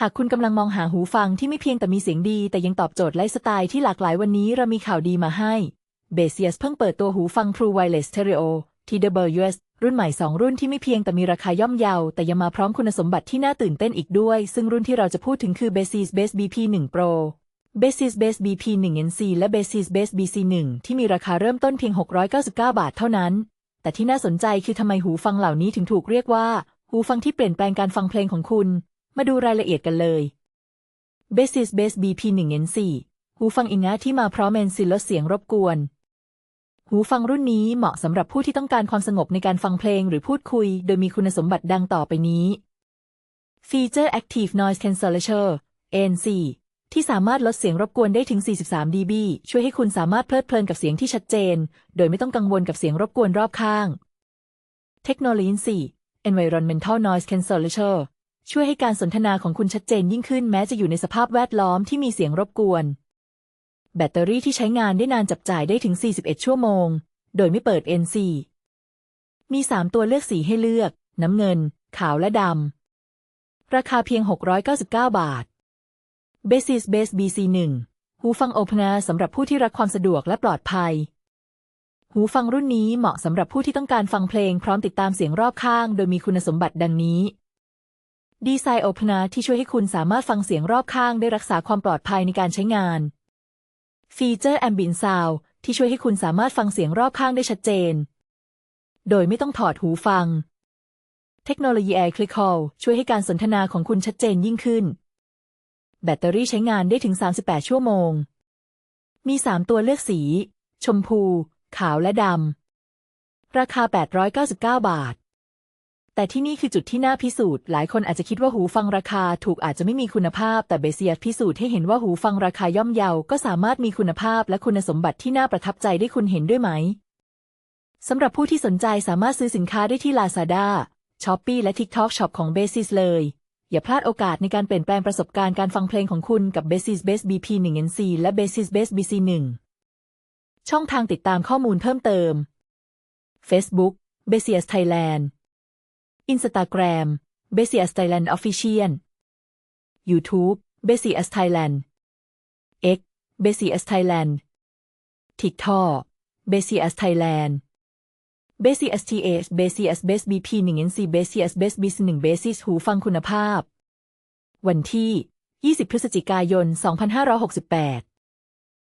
หากคุณกำลังมองหาหูฟังที่ไม่เพียงแต่มีเสียงดี แต่ยังตอบโจทย์ไลฟ์สไตล์ที่หลากหลายวันนี้เรามีข่าวดีมาให้ b a s i u s เพิ่งเปิดตัวหูฟัง True Wireless Stereo TWS รุ่นใหม่ 2 รุ่นที่ไม่เพียงแต่มีราคาย่อมเยา แต่ยังมาพร้อมคุณสมบัติที่น่าตื่นเต้นอีกด้วย ซึ่งรุ่นที่เราจะพูดถึงคือ b a s i s Base BP1 Pro b a s i s Base BP1 NC และ b a s i s Base BC1 ที่มีราคาเริ่มต้นเพียง 699 บาทเท่านั้น แต่ที่น่าสนใจคือทำไมหูฟังเหล่านี้ถึงถูกเรียกว่า หูฟังที่เปลี่ยนแปลงการฟังเพลงของคุณ มาดูรายละเอียดกันเลย b a s i s Base BP1 NC หูฟังอิงาที่มาพร้อมเอนซิลลดเสียงรบกวน หูฟังรุ่นนี้เหมาะสำหรับผู้ที่ต้องการความสงบในการฟังเพลงหรือพูดคุย โดยมีคุณสมบัติดังต่อไปนี้ฟีเจอร์ Active Noise Cancellation ANC ที่สามารถลดเสียงรบกวนได้ถึง 43 dB ช่วยให้คุณสามารถเพลิดเพลินกับเสียงที่ชัดเจน โดยไม่ต้องกังวลกับเสียงรบกวนรอบข้าง เทคโนโลยี4 Environmental Noise Cancellation ช่วยให้การสนทนาของคุณชัดเจนยิ่งขึ้นแม้จะอยู่ในสภาพแวดล้อมที่มีเสียงรบกวน แบตเตอรี่ที่ใช้งานได้นานจับจ่ายได้ถึง 41 ชั่วโมง โดยไม่เปิด NC มี 3 ตัวเลือกสีให้เลือก น้ำเงิน ขาวและดำ ราคาเพียง 699 บาท Basis Base BC1 หูฟัง Opener สำหรับผู้ที่รักความสะดวกและปลอดภัย หูฟังรุ่นนี้เหมาะสำหรับผู้ที่ต้องการฟังเพลงพร้อมติดตามเสียงรอบข้าง โดยมีคุณสมบัติดังนี้ ดีไซน์ Opener ที่ช่วยให้คุณสามารถฟังเสียงรอบข้างได้รักษาความปลอดภัยในการใช้งาน ฟีเจอร์ Ambient Sound ที่ช่วยให้คุณสามารถฟังเสียงรอบข้างได้ชัดเจน โดยไม่ต้องถอดหูฟัง เทคโนโลยี Air Clickal ช่วยให้การสนทนาของคุณชัดเจนยิ่งขึ้น แบตเตอรี่ใช้งานได้ถึง 38 ชั่วโมง มี 3 ตัวเลือกสี ชมพู ขาวและดำ ราคา 899 บาท แต่ที่นี่คือจุดที่น่าพิสูจน์ หลายคนอาจจะคิดว่าหูฟังราคาถูกอาจจะไม่มีคุณภาพ แต่เบเซียพิสูจน์ให้เห็นว่าหูฟังราคาย่อมเยา ก็สามารถมีคุณภาพและคุณสมบัติที่น่าประทับใจได้คุณเห็นด้วยไหม สำหรับผู้ที่สนใจสามารถซื้อสินค้าได้ที่ Lazada, Shopee และ TikTok Shop ของ Basis เลย อย่าพลาดโอกาสในการเปลี่ยนแปลงประสบการณ์การฟังเพลงของคุณกับ Basis Base BP1 NC และ Basis Base BC1 ช่องทางติดตามข้อมูลเพิ่มเติม Facebook Basis Thailand อินสตาแกรมเบสิอัสไทยแลนด์ออฟฟิเชียลยูทูบเบสิอัสไทยแลนด์เอ็กเบสิอัสไทยแลนด์ทิกทอเบสิอัสไทยแลนด์เบสิอัสทีเอสเบสิอัสเบสบีพีหนึ่งเอ็นซีเบสิอัสเบสบีหนึ่งเบสิสหูฟังคุณภาพ วันที่ 20 พฤศจิกายน 2568